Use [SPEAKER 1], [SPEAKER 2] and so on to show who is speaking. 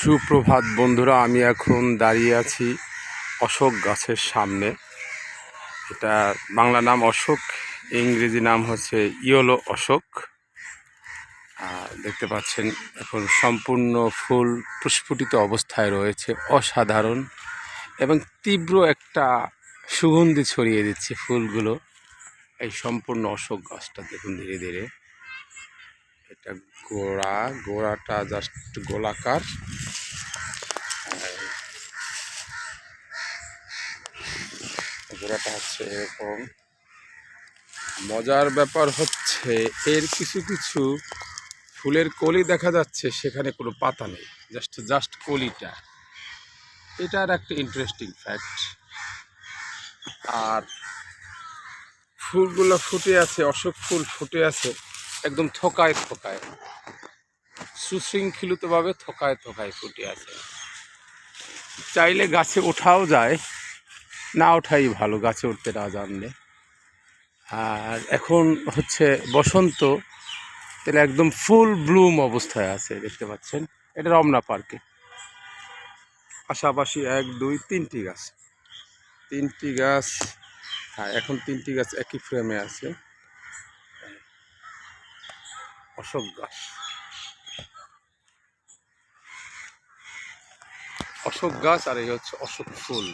[SPEAKER 1] সুপ্রভাত বন্ধুরা, আমি এখন দাঁড়িয়ে আছি অশোক গাছের সামনে। এটা বাংলা নাম অশোক, ইংরেজি নাম হচ্ছে ইয়োলো অশোক। দেখতে পাচ্ছেন, এখন সম্পূর্ণ ফুল প্রস্ফুটিত অবস্থায় রয়েছে, অসাধারণ এবং তীব্র একটা সুগন্ধি ছড়িয়ে দিচ্ছে ফুলগুলো। এই সম্পূর্ণ অশোক গাছটা দেখুন ধীরে ধীরে। এটা গোড়া, গোড়াটা জাস্ট গোলাকার। গোড়াটা হচ্ছে এরকম। মজার ব্যাপার হচ্ছে এর কিছু কিছু ফুলের কলি দেখা যাচ্ছে, সেখানে কোনো পাতা নেই জাস্ট জাস্ট কলিটা। এটার একটা ইন্টারেস্টিং ফ্যাক্ট আর ফুলগুলো ফুটে আছে, অশোক ফুল ফুটে আছে। একদম থোকায় থোকায়, সুশৃঙ্খলিতভাবে থোকায় থোকায় ফুটে আছে। চাইলে গাছে ওঠাও যায়, না ওঠাই ভালো, গাছে উঠতে না জানলে। আর এখন হচ্ছে বসন্ত, তাহলে একদম ফুল ব্লুম অবস্থায় আছে, দেখতে পাচ্ছেন। এটা রমনা পার্কে। পাশাপাশি এক, দুই, তিনটি গাছ। তিনটি গাছ হ্যাঁ এখন তিনটি গাছ একই ফ্রেমে আছে। অশোক গাছ অশোক গাছ আর এই হচ্ছে অশোক ফুল।